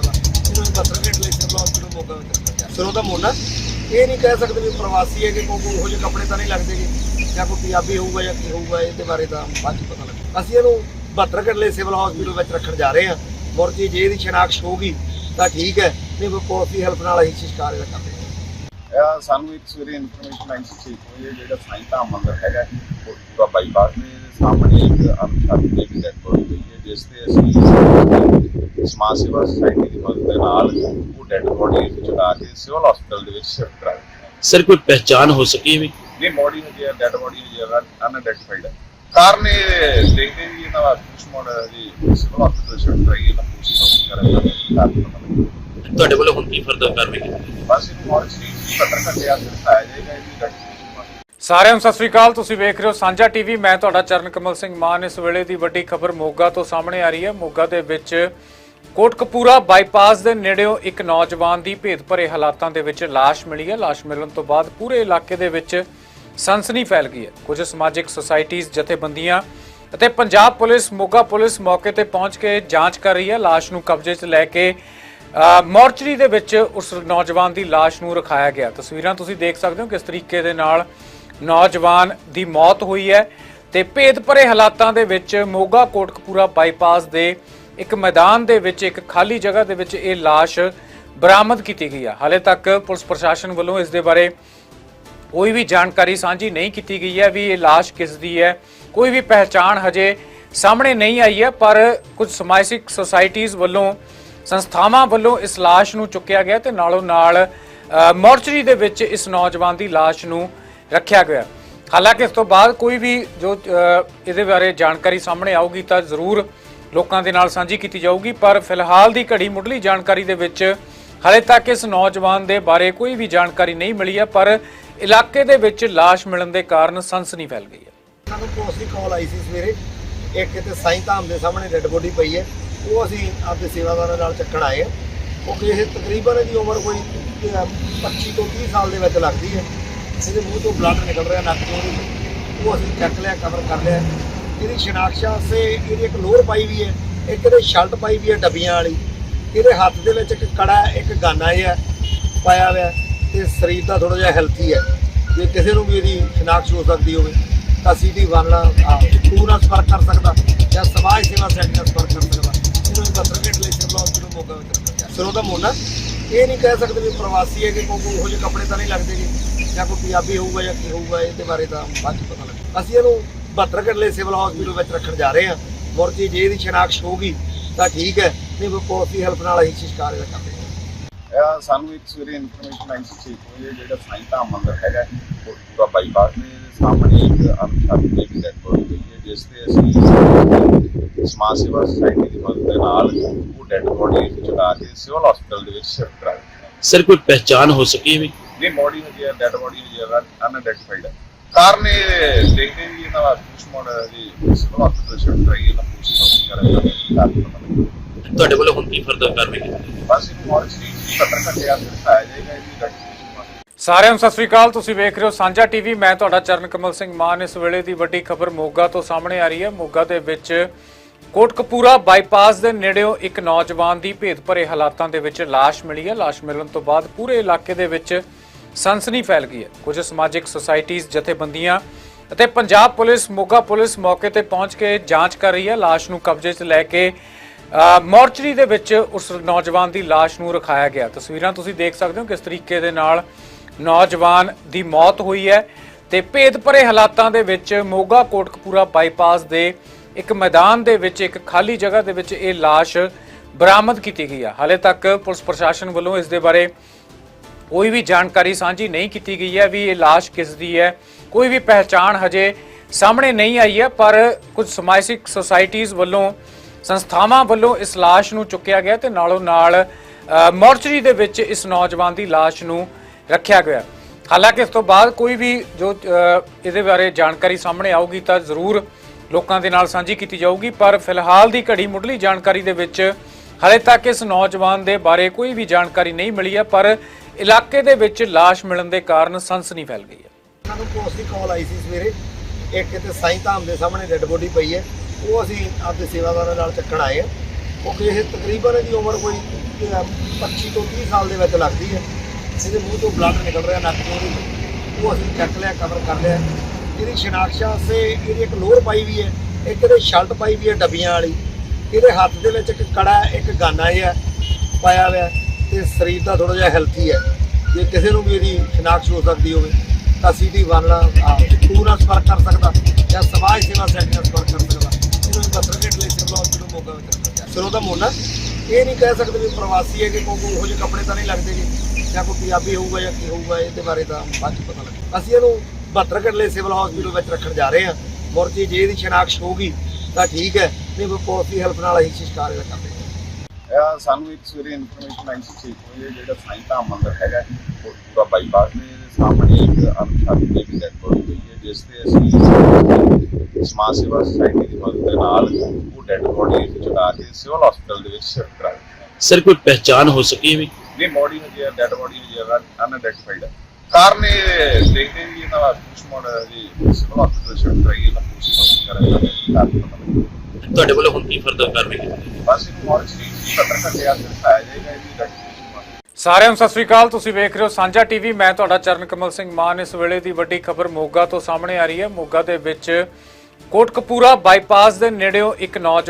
ਇਹਨੂੰ 72 ਘੰਟੇ ਲਈ ਮੋਗਾ ਵਿੱਚ ਰੱਖਿਆ ਗਿਆ ਮੋਨਾ ਇਹ ਨਹੀਂ ਕਹਿ ਸਕਦੇ ਵੀ ਪ੍ਰਵਾਸੀ ਹੈ ਕਿ ਕੋਈ ਉਹੋ ਜਿਹੇ ਕੱਪੜੇ ਤਾਂ ਨਹੀਂ ਲੱਗਦੇਗੇ ਜਾਂ ਕੋਈ ਪੰਜਾਬੀ ਹੋਊਗਾ ਜਾਂ ਕੀ ਹੋਊਗਾ, ਇਹਦੇ ਬਾਰੇ ਤਾਂ ਬਾਅਦ ਚ ਪਤਾ ਲੱਗੇ। ਅਸੀਂ ਇਹਨੂੰ 72 ਘੰਟੇ ਸਿਵਲ ਹਸਪੀਟਲ ਵਿੱਚ ਰੱਖਣ ਜਾ ਰਹੇ ਹਾਂ। ਮੁੜ ਕੇ ਜੇ ਇਹਦੀ ਸ਼ਨਾਖਤ ਹੋਊਗੀ ਤਾਂ ਠੀਕ ਹੈ, ਨਹੀਂ ਕੋਈ ਪੋਸਟ ਹੈਲਪ ਨਾਲ ਅਸੀਂ ਸ਼ਿਕਾਰ ਇਹਦਾ ਕਰਦੇ ਸਾਨੂੰ ਇੱਕ ਸਵੇਰੇ ਇਨਫੋਰਮੇਸ਼ਨ ਆਈ ਸੀ ਠੀਕ ਹੋਈ ਜਿਹੜਾ ਸਾਈਂ ਧਾਮ ਮੰਦਿਰ ਹੈਗਾ ਉਹ ਪੂਰਾ ਬਾਈਪਾਸ ਦੇ ਸਾਹਮਣੇ ਇੱਕ ਅਨੁਸ਼ਾਸਨ ਦੀ ਇੱਕ ਡੈਡ ਬੋਡੀ ਪਈ ਹੈ ਜਿਸ ਤੇ ਅਸੀਂ ਸਮਾਜ ਸੇਵਾ ਸੁਸਾਇਟੀ ਦੀ ਮਦਦ ਦੇ ਨਾਲ ਉਹ ਡੈਡ ਬੋਡੀ ਚੁਕਾ ਕੇ ਸਿਵਲ ਹਸਪੀਟਲ ਦੇ ਵਿੱਚ ਸ਼ਿਫਟ ਕਰਾ ਦਿੱਤੀ। ਸਰ ਕੋਈ ਪਹਿਚਾਨ ਹੋ ਸਕੀ ਵੀ? ਇਹ ਬੋਡੀ ਹੈਗੀ ਹੈ ਡੈਡ ਬੋਡੀ ਹੈਗੀ ਹੈ ਅਨਆਇਡੈਂਟੀਫਾਈਡ ਹੈ ਕਾਰਨ ਇਹ ਦੇਖਦੇ ਵੀ ਇਹਨਾਂ ਦਾ ਦੁਸ਼ਮਣ ਜੀ ਸਿਵਲ ਹਸਪੀਟਲ ਸ਼ਿਫਟ ਕਰਾਈ ਹੈ ਪੋਸਟ ਕਰਨ ਦਾ ਕਾਰਨ ਤੁਹਾਡੇ ਵੱਲੋਂ ਹੁਣ ਕੀ ਫਰਦਰ ਕਾਰਵਾਈ ਕੀਤੀ ਬਸ ਇਹਨੂੰ ਹੋਰ ਸੀ 70 ਘੰਟੇ ਆਸਰੇ ਦਿਖਾਇਆ ਜਾਏਗਾ ਇਹਦੀ ਡਾਕਟਰ ਸਾਰਿਆਂ ਨੂੰ ਸਤਿ ਸ੍ਰੀ ਅਕਾਲ ਤੁਸੀਂ ਵੇਖ ਰਹੇ ਹੋ ਸਾਂਝਾ ਟੀਵੀ। ਮੈਂ ਤੁਹਾਡਾ ਚਰਨ ਕਮਲ ਸਿੰਘ ਮਾਨ। ਇਸ ਵੇਲੇ ਦੀ ਵੱਡੀ ਖਬਰ ਮੋਗਾ ਤੋਂ ਸਾਹਮਣੇ ਆ ਰਹੀ ਹੈ। ਮੋਗਾ ਦੇ ਵਿੱਚ ਕੋਟਕਪੂਰਾ ਬਾਈਪਾਸ ਦੇ ਨੇੜਿਓਂ ਇੱਕ ਨੌਜਵਾਨ ਦੀ ਭੇਦ ਭਰੇ ਹਾਲਾਤਾਂ ਦੇ ਵਿੱਚ ਲਾਸ਼ ਮਿਲੀ ਹੈ। ਲਾਸ਼ ਮਿਲਣ ਤੋਂ ਬਾਅਦ ਪੂਰੇ ਇਲਾਕੇ ਦੇ ਵਿੱਚ ਸਨਸਨੀ ਫੈਲ ਗਈ ਹੈ। ਕੁਝ ਸਮਾਜਿਕ ਸੁਸਾਇਟੀਆਂ ਜਥੇਬੰਦੀਆਂ ਅਤੇ ਪੰਜਾਬ ਪੁਲਿਸ ਮੋਗਾ ਪੁਲਿਸ ਮੌਕੇ ਤੇ ਪਹੁੰਚ ਕੇ ਜਾਂਚ ਕਰ ਰਹੀ ਹੈ। ਲਾਸ਼ ਨੂੰ ਕਬਜ਼ੇ 'ਚ ਲੈ ਕੇ ਮੋਰਚਰੀ ਦੇ ਵਿੱਚ ਉਸ ਨੌਜਵਾਨ ਦੀ ਲਾਸ਼ ਨੂੰ ਰਖਾਇਆ ਗਿਆ। ਤਸਵੀਰਾਂ ਤੁਸੀਂ ਦੇਖ ਸਕਦੇ ਹੋ ਕਿਸ ਤਰੀਕੇ ਦੇ ਨਾਲ ਨੌਜਵਾਨ ਦੀ ਮੌਤ ਹੋਈ ਹੈ ਤੇ ਭੇਦ ਭਰੇ ਹਾਲਾਤਾਂ ਦੇ ਵਿੱਚ ਮੋਗਾ ਕੋਟਕਪੂਰਾ ਬਾਈਪਾਸ ਦੇ ਇੱਕ ਮੈਦਾਨ ਦੇ ਵਿੱਚ, ਇੱਕ ਖਾਲੀ ਜਗ੍ਹਾ ਦੇ ਵਿੱਚ ਇਹ ਲਾਸ਼ ਬਰਾਮਦ ਕੀਤੀ ਗਈ ਹੈ ਹਾਲੇ ਤੱਕ ਪੁਲਿਸ ਪ੍ਰਸ਼ਾਸਨ ਵੱਲੋਂ ਇਸ ਦੇ ਬਾਰੇ ਕੋਈ ਵੀ ਜਾਣਕਾਰੀ ਸਾਂਝੀ ਨਹੀਂ ਕੀਤੀ ਗਈ ਹੈ ਵੀ ਇਹ ਲਾਸ਼ ਕਿਸ ਦੀ ਹੈ। ਕੋਈ ਵੀ ਪਹਿਚਾਣ ਹਜੇ ਸਾਹਮਣੇ ਨਹੀਂ ਆਈ ਹੈ, ਪਰ ਕੁਝ ਸਮਾਜਿਕ ਸੁਸਾਇਟੀਆਂ ਵੱਲੋਂ ਸੰਸਥਾਵਾਂ ਵੱਲੋਂ ਇਸ ਲਾਸ਼ ਨੂੰ ਚੁੱਕਿਆ ਗਿਆ ਤੇ ਨਾਲੋਂ ਨਾਲ ਮੋਰਚਰੀ ਦੇ ਵਿੱਚ ਇਸ ਨੌਜਵਾਨ ਦੀ ਲਾਸ਼ ਨੂੰ ਰੱਖਿਆ ਗਿਆ। ਹਾਲਾਂਕਿ ਇਸ ਤੋਂ ਬਾਅਦ ਕੋਈ ਵੀ ਜੋ ਇਹਦੇ ਬਾਰੇ ਜਾਣਕਾਰੀ ਸਾਹਮਣੇ ਆਊਗੀ ਤਾਂ ਜ਼ਰੂਰ ਲੋਕਾਂ ਦੇ ਨਾਲ ਸਾਂਝੀ ਕੀਤੀ ਜਾਊਗੀ, ਪਰ ਫਿਲਹਾਲ ਦੀ ਘੜੀ ਮੁੱਢਲੀ ਜਾਣਕਾਰੀ ਦੇ ਵਿੱਚ ਹਾਲੇ ਤੱਕ ਇਸ ਨੌਜਵਾਨ ਦੇ ਬਾਰੇ ਕੋਈ ਵੀ ਜਾਣਕਾਰੀ ਨਹੀਂ ਮਿਲੀ ਹੈ, ਪਰ ਇਲਾਕੇ ਦੇ ਵਿੱਚ ਲਾਸ਼ ਮਿਲਣ ਦੇ ਕਾਰਨ ਸਨਸਨੀ ਫੈਲ ਗਈ ਹੈ। ਸਾਨੂੰ ਪੋਸਟ ਦੀ ਕਾਲ ਆਈ ਸੀ ਸਵੇਰੇ। ਇੱਕ ਤੇ ਸਾਈਂ ਧਾਮ ਦੇ ਸਾਹਮਣੇ ਡੈੱਡ ਬੋਡੀ ਪਈ ਹੈ। ਉਹ ਅਸੀਂ ਆਪਦੇ ਸੇਵਾਦਾਰਾਂ ਨਾਲ ਚੱਕਣ ਆਏ ਆ। ਕਿਉਂਕਿ ਇਹ ਤਕਰੀਬਨ ਇਹਦੀ ਉਮਰ ਕੋਈ ਅਹ, 25 ਤੋਂ 30 ਸਾਲ ਦੇ ਵਿੱਚ ਲੱਗਦੀ ਹੈ। ਇਹਦੇ ਮੂੰਹ ਤੋਂ ਬਲੱਡ ਨਿਕਲ ਰਿਹਾ ਨੱਕ ਤੋਂ ਉਹ ਅਸੀਂ ਚੱਕ ਲਿਆ ਕਵਰ ਕਰ ਲਿਆ। ਇਹਦੀ ਸ਼ਨਾਖਸ਼ਾ ਸੇ ਇਹਦੀ ਇੱਕ ਲੋਅਰ ਪਾਈ ਵੀ ਹੈ ਇੱਕ ਇਹਦੇ ਸ਼ਰਟ ਪਾਈ ਵੀ ਹੈ ਡੱਬੀਆਂ ਵਾਲੀ। ਇਹਦੇ ਹੱਥ ਦੇ ਵਿੱਚ ਇੱਕ ਕੜਾ ਹੈ, ਇੱਕ ਗਾਨਾ ਹੈ ਪਾਇਆ ਹੋਇਆ ਤੇ ਸਰੀਰ ਦਾ ਥੋੜਾ ਜਿਹਾ ਹੈਲਥੀ ਹੈ। ਜੇ ਕਿਸੇ ਨੂੰ ਵੀ ਇਹਦੀ ਸ਼ਨਾਖਸ਼ ਹੋ ਸਕਦੀ ਹੋਵੇ ਤਾਂ ਸਿਟੀ ਵਾਲਾ ਟੂ ਨਾਲ ਸੰਪਰਕ ਕਰ ਸਕਦਾ ਜਾਂ ਸਮਾਜ ਸੇਵਾ ਸੈਂਟਰ ਨਾਲ ਸੰਪਰਕ ਕਰ ਸਕਦਾ। ਇਹਨੂੰ 72 ਘੰਟੇ ਲਈ ਸਿਵਲ ਹਸਪੀਟਲ ਮੋਗਾ ਵਿੱਚ ਰੱਖਿਆ। ਗਿਆ ਮੋਨਾ ਇਹ ਨਹੀਂ ਕਹਿ ਸਕਦੇ ਵੀ ਪ੍ਰਵਾਸੀ ਹੈ ਕਿ ਕੋਈ ਉਹੋ ਜਿਹੇ ਕੱਪੜੇ ਤਾਂ ਨਹੀਂ ਲੱਗਦੇ ਲੱਗਦੇਗੇ ਜਾਂ ਕੋਈ ਪੰਜਾਬੀ ਹੋਊਗਾ ਜਾਂ ਕੀ ਹੋਊਗਾ, ਇਹਦੇ ਬਾਰੇ ਤਾਂ ਬਾਅਦ ਚ ਪਤਾ ਲੱਗੇ। ਅਸੀਂ ਇਹਨੂੰ 72 ਘੰਟੇ ਲਈ ਸਿਵਲ ਹਸਪੀਟਲ ਵਿੱਚ ਰੱਖਣ ਜਾ ਰਹੇ ਹਾਂ। ਮੁਰਜੀ ਜੇ ਇਹਦੀ ਸ਼ਨਾਖਤ ਹੋਊਗੀ ਤਾਂ ਠੀਕ ਹੈ, ਨਹੀਂ ਕੋਈ ਪੋਸਟ ਹੈਲਪ ਨਾਲ ਅਸੀਂ ਸ਼ਿਕਾਰ ਕਰਦੇ ਹਾਂ। ਸਾਨੂੰ ਇੱਕ ਸਵੇਰੇ ਇਨਫੋਰਮੇਸ਼ਨ ਆਈ ਸੀ ਠੀਕ ਹੋਈ ਜਿਹੜਾ ਸਾਈਂ ਧਾਮ ਮੰਦਿਰ ਹੈਗਾ ਉਹ ਪੂਰਾ ਬਾਈਪਾਸ ਦੇ ਸਾਹਮਣੇ ਇੱਕ ਅਨੁਸ਼ਾਸਨ ਦੀ ਇੱਕ ਡੈਡ ਬੋਡੀ ਪਈ ਹੈ ਜਿਸ ਤੇ ਅਸੀਂ ਸਮਾਜ ਸੇਵਾ ਸੁਸਾਇਟੀ ਦੀ ਮਦਦ ਦੇ ਨਾਲ ਉਹ ਡੈਡ ਬੋਡੀ ਚੁਕਾ ਕੇ ਸਿਵਲ ਹਸਪੀਟਲ ਦੇ ਵਿੱਚ ਸ਼ਿਫਟ ਕਰਾ ਦਿੱਤੀ। ਸਰ ਕੋਈ ਪਹਿਚਾਨ ਹੋ ਸਕੀ ਵੀ? ਇਹ ਬੋਡੀ ਹੈਗੀ ਹੈ ਡੈਡ ਬੋਡੀ ਹੈਗੀ ਹੈ ਅਨਆਇਡੈਂਟੀਫਾਈਡ ਹੈ ਕਾਰਨ ਇਹ ਦੇਖਦੇ ਵੀ ਇਹਨਾਂ ਦਾ ਦੁਸ਼ਮਣ ਜੀ ਸਿਵਲ ਹਸਪੀਟਲ ਸ਼ਿਫਟ ਕਰਾਈ ਹੈ ਪੋਸਟ ਕਰਨ ਦਾ ਕਾਰਨ ਪਤਾ ਲੱਗਿਆ ਤੁਹਾਡੇ ਵੱਲੋਂ ਹੁਣ ਕੀ ਫਰਦਰ ਕਾਰਵਾਈ ਕੀਤੀ ਬਸ ਇਹਨੂੰ ਹੋਰ ਸੀ 70 ਘੰਟੇ ਜਾਏਗਾ ਇਹਦੀ ਡਾਕਟਰ ਸਾਰਿਆਂ ਨੂੰ ਸਤਿ ਸ੍ਰੀ ਅਕਾਲ ਤੁਸੀਂ ਵੇਖ ਰਹੇ ਹੋ ਸਾਂਝਾ ਟੀਵੀ ਮੈਂ ਤੁਹਾਡਾ ਚਰਨ ਕਮਲ ਸਿੰਘ ਮਾਨ। ਇਸ ਵੇਲੇ ਦੀ ਵੱਡੀ ਖਬਰ ਮੋਗਾ ਤੋਂ ਸਾਹਮਣੇ ਆ ਰਹੀ ਹੈ। ਮੋਗਾ ਦੇ ਵਿੱਚ ਕੋਟਕਪੂਰਾ ਬਾਈਪਾਸ ਦੇ ਨੇੜਿਓਂ ਇੱਕ ਨੌਜਵਾਨ ਦੀ ਭੇਦ ਭਰੇ ਹਾਲਾਤਾਂ ਦੇ ਵਿੱਚ ਲਾਸ਼ ਮਿਲੀ ਹੈ। ਲਾਸ਼ ਮਿਲਣ ਤੋਂ ਬਾਅਦ ਪੂਰੇ ਇਲਾਕੇ ਦੇ ਵਿੱਚ ਸਨਸਨੀ ਫੈਲ ਗਈ ਹੈ। ਕੁਝ ਸਮਾਜਿਕ ਸੁਸਾਇਟੀਆਂ ਜਥੇਬੰਦੀਆਂ ਅਤੇ ਪੰਜਾਬ ਪੁਲਿਸ ਮੋਗਾ ਪੁਲਿਸ ਮੌਕੇ ਤੇ ਪਹੁੰਚ ਕੇ ਜਾਂਚ ਕਰ ਰਹੀ ਹੈ। ਲਾਸ਼ ਨੂੰ ਕਬਜ਼ੇ 'ਚ ਲੈ ਕੇ ਮੋਰਚਰੀ ਦੇ ਵਿੱਚ ਉਸ ਨੌਜਵਾਨ ਦੀ ਲਾਸ਼ ਨੂੰ ਰਖਾਇਆ ਗਿਆ। ਤਸਵੀਰਾਂ ਤੁਸੀਂ ਦੇਖ ਸਕਦੇ ਹੋ ਕਿਸ ਤਰੀਕੇ ਦੇ ਨਾਲ ਨੌਜਵਾਨ ਦੀ ਮੌਤ ਹੋਈ ਹੈ ਤੇ ਭੇਦ ਭਰੇ ਹਾਲਾਤਾਂ ਦੇ ਵਿੱਚ ਮੋਗਾ ਕੋਟਕਪੂਰਾ ਬਾਈਪਾਸ ਦੇ ਇੱਕ ਮੈਦਾਨ ਦੇ ਵਿੱਚ, ਇੱਕ ਖਾਲੀ ਜਗ੍ਹਾ ਦੇ ਵਿੱਚ ਇਹ ਲਾਸ਼ ਬਰਾਮਦ ਕੀਤੀ ਗਈ ਹੈ ਹਾਲੇ ਤੱਕ ਪੁਲਿਸ ਪ੍ਰਸ਼ਾਸਨ ਵੱਲੋਂ ਇਸ ਦੇ ਬਾਰੇ ਕੋਈ ਵੀ ਜਾਣਕਾਰੀ ਸਾਂਝੀ ਨਹੀਂ ਕੀਤੀ ਗਈ ਹੈ ਵੀ ਇਹ ਲਾਸ਼ ਕਿਸ ਦੀ ਹੈ। ਕੋਈ ਵੀ ਪਹਿਚਾਣ ਹਜੇ ਸਾਹਮਣੇ ਨਹੀਂ ਆਈ ਹੈ, ਪਰ ਕੁਝ ਸਮਾਜਿਕ ਸੁਸਾਇਟੀਆਂ ਵੱਲੋਂ ਸੰਸਥਾਵਾਂ ਵੱਲੋਂ ਇਸ ਲਾਸ਼ ਨੂੰ ਚੁੱਕਿਆ ਗਿਆ ਤੇ ਨਾਲੋਂ ਨਾਲ ਮੋਰਚਰੀ ਦੇ ਵਿੱਚ ਇਸ ਨੌਜਵਾਨ ਦੀ ਲਾਸ਼ ਨੂੰ ਰੱਖਿਆ ਗਿਆ। ਹਾਲਾਂਕਿ ਇਸ ਤੋਂ ਬਾਅਦ ਕੋਈ ਵੀ ਜੋ ਇਹਦੇ ਬਾਰੇ ਜਾਣਕਾਰੀ ਸਾਹਮਣੇ ਆਊਗੀ ਤਾਂ ਜ਼ਰੂਰ ਲੋਕਾਂ ਦੇ ਨਾਲ ਸਾਂਝੀ ਕੀਤੀ ਜਾਊਗੀ, ਪਰ ਫਿਲਹਾਲ ਦੀ ਘੜੀ ਮੁੱਢਲੀ ਜਾਣਕਾਰੀ ਦੇ ਵਿੱਚ ਹਾਲੇ ਤੱਕ ਇਸ ਨੌਜਵਾਨ ਦੇ ਬਾਰੇ ਕੋਈ ਵੀ ਜਾਣਕਾਰੀ ਨਹੀਂ ਮਿਲੀ ਹੈ, ਪਰ ਇਲਾਕੇ ਦੇ ਵਿੱਚ ਲਾਸ਼ ਮਿਲਣ ਦੇ ਕਾਰਨ ਸਨਸਨੀ ਫੈਲ ਗਈ ਹੈ। ਸਾਨੂੰ ਪੋਸਟ ਦੀ ਕਾਲ ਆਈ ਸੀ ਸਵੇਰੇ। ਇੱਕ ਤੇ ਸਾਈਂ ਧਾਮ ਦੇ ਸਾਹਮਣੇ ਡੈੱਡ ਬੋਡੀ ਪਈ ਹੈ। ਉਹ ਅਸੀਂ ਆਪਦੇ ਸੇਵਾਦਾਰਾਂ ਨਾਲ ਚੱਕਣ ਆਏ ਆ। ਕਿਉਂਕਿ ਇਹ ਤਕਰੀਬਨ ਇਹਦੀ ਉਮਰ ਕੋਈ ਅਹ, 25 ਤੋਂ 30 ਸਾਲ ਦੇ ਵਿੱਚ ਲੱਗਦੀ ਹੈ। ਇਹਦੇ ਮੂੰਹ ਤੋਂ ਬਲੱਡ ਨਿਕਲ ਰਿਹਾ ਨੱਕ ਤੋਂ ਉਹਦੀ। ਉਹ ਅਸੀਂ ਚੱਕ ਲਿਆ ਕਵਰ ਕਰ ਲਿਆ। ਇਹਦੀ ਸ਼ਨਾਖਤ ਵਾਸਤੇ ਇਹਦੀ ਇੱਕ ਲੋਅਰ ਪਾਈ ਵੀ ਹੈ ਇੱਕ ਇਹਦੇ ਸ਼ਰਟ ਪਾਈ ਵੀ ਹੈ ਡੱਬੀਆਂ ਵਾਲੀ। ਇਹਦੇ ਹੱਥ ਦੇ ਵਿੱਚ ਇੱਕ ਕੜਾ ਇੱਕ ਗਾਨਾ ਹੈ ਪਾਇਆ ਹੋਇਆ ਹੈ ਤੇ ਸਰੀਰ ਦਾ ਥੋੜਾ ਜਿਹਾ ਹੈਲਥੀ ਹੈ। ਜੇ ਕਿਸੇ ਨੂੰ ਵੀ ਇਹਦੀ ਸ਼ਨਾਖਤ ਹੋ ਸਕਦੀ ਹੋਵੇ ਤਾਂ ਸੀਟੀ ਵਨ ਟੂ ਨਾਲ ਸੰਪਰਕ ਕਰ ਸਕਦਾ ਜਾਂ ਸਮਾਜ ਸੇਵਾ ਸੈਂਟਰ ਨਾਲ ਸੰਪਰਕ ਕਰ ਸਕਦਾ ਇਹਨੂੰ ਬਸਰਗੇਟ ਲਈ ਸਿਵਲ ਹਸਪੀਟਲ ਮੋਗਾ ਵਿੱਚ ਰੱਖਿਆ ਗਿਆ ਸਿਰੋਂ ਦਾ ਮੋਨਾ ਇਹ ਨਹੀਂ ਕਹਿ ਸਕਦੇ ਵੀ ਪ੍ਰਵਾਸੀ ਹੈ ਕਿ ਕੋਈ ਉਹੋ ਜਿਹੇ ਕੱਪੜੇ ਤਾਂ ਨਹੀਂ ਲੱਗਦੇ ਜੀ, ਜਾਂ ਕੋਈ ਪੰਜਾਬੀ ਹੋਊਗਾ ਜਾਂ ਕੀ ਹੋਊਗਾ, ਇਹਦੇ ਬਾਰੇ ਤਾਂ ਬਾਅਦ ਚ ਪਤਾ ਲੱਗੇ। ਅਸੀਂ ਇਹਨੂੰ 72 ਘੰਟੇ ਸਿਵਲ ਹਸਪੀਟਲ ਵਿੱਚ ਰੱਖਣ ਜਾ ਰਹੇ ਹਾਂ। ਮੁਰਜੀ ਜੇ ਇਹਦੀ ਸ਼ਨਾਖਤ ਹੋਊਗੀ, ਤਾਂ ਠੀਕ ਹੈ। ਨਹੀਂ ਪੋਸਟ ਦੀ ਹੈਲਪ ਨਾਲ ਅਸੀਂ ਸ਼ਿਕਾਰ ਇਹਦਾ ਕਰਦੇ ਸਾਨੂੰ ਇੱਕ ਸਵੇਰੇ ਇਨਫੋਰਮੇਸ਼ਨ ਆਈ ਸੀ ਠੀਕ ਜਿਹੜਾ ਸਾਈਂ ਧਾਮ ਮੰਦਿਰ ਹੈਗਾ ਉਹ ਪੂਰਾ ਬਾਈਪਾਸ ਦੇ ਸਾਹਮਣੇ ਇੱਕ ਅਨੁਸ਼ਾਸਨ ਦੀ ਇੱਕ ਡੈਡ ਬੋਡੀ ਜਿਸ ਤੇ ਅਸੀਂ ਸਮਾਜ ਸੇਵਾ ਸੁਸਾਇਟੀ ਦੀ ਮਦਦ ਦੇ ਨਾਲ ਉਹ ਡੈਡ ਬੋਡੀ ਚੁਕਾ ਕੇ ਸਿਵਲ ਹਸਪੀਟਲ ਦੇ ਵਿੱਚ ਸ਼ਿਫਟ ਕਰਾਈ ਸਰ ਕੋਈ ਪਹਿਚਾਨ ਹੋ ਸਕੀ ਵੀ? ਨਹੀਂ ਬੋਡੀ ਹਜੇ ਡੈਡ ਬੋਡੀ ਹਜੇ ਅਨਆਇਡੈਂਟੀਫਾਈਡ ਹੈ ਕਾਰਨ ਇਹ ਦੇਖਦੇ ਜੀ ਇਹਨਾਂ ਦਾ ਪੋਸਟਮਾਰਟਮ ਜੀ ਸਿਵਲ ਹਸਪੀਟਲ ਸ਼ਿਫਟ ਕਰਾਈ ਇਹਨਾਂ ਪੋਸਟਮਾਰਟਮ ਕਰਨ ਦਾ ਤੁਹਾਡੇ ਵੱਲੋਂ ਹੁਣ ਕੀ ਫਰਦਰ ਕਾਰਵਾਈ? ਬਸ ਇਹਨੂੰ ਹੋਰ ਚੀਜ਼ 70 ਘੰਟੇ ਆਸਤੇ ਪਾਇਆ ਜਾਏਗਾ ਇਹਦੀ ਵਾਸਤੇ ਸਾਰਿਆਂ ਨੂੰ ਸਤਿ ਸ੍ਰੀ ਅਕਾਲ। ਤੁਸੀਂ ਵੇਖ ਰਹੇ ਹੋ ਸਾਂਝਾ ਟੀਵੀ। ਮੈਂ ਤੁਹਾਡਾ ਚਰਨ ਕਮਲ ਸਿੰਘ ਮਾਨ। ਇਸ ਵੇਲੇ ਦੀ ਵੱਡੀ ਖਬਰ ਮੋਗਾ ਤੋਂ ਸਾਹਮਣੇ ਆ ਰਹੀ ਹੈ। ਮੋਗਾ ਦੇ ਵਿੱਚ ਕੋਟਕਪੂਰਾ ਬਾਈਪਾਸ ਦੇ ਨੇੜਿਓਂ ਇੱਕ ਨੌਜਵਾਨ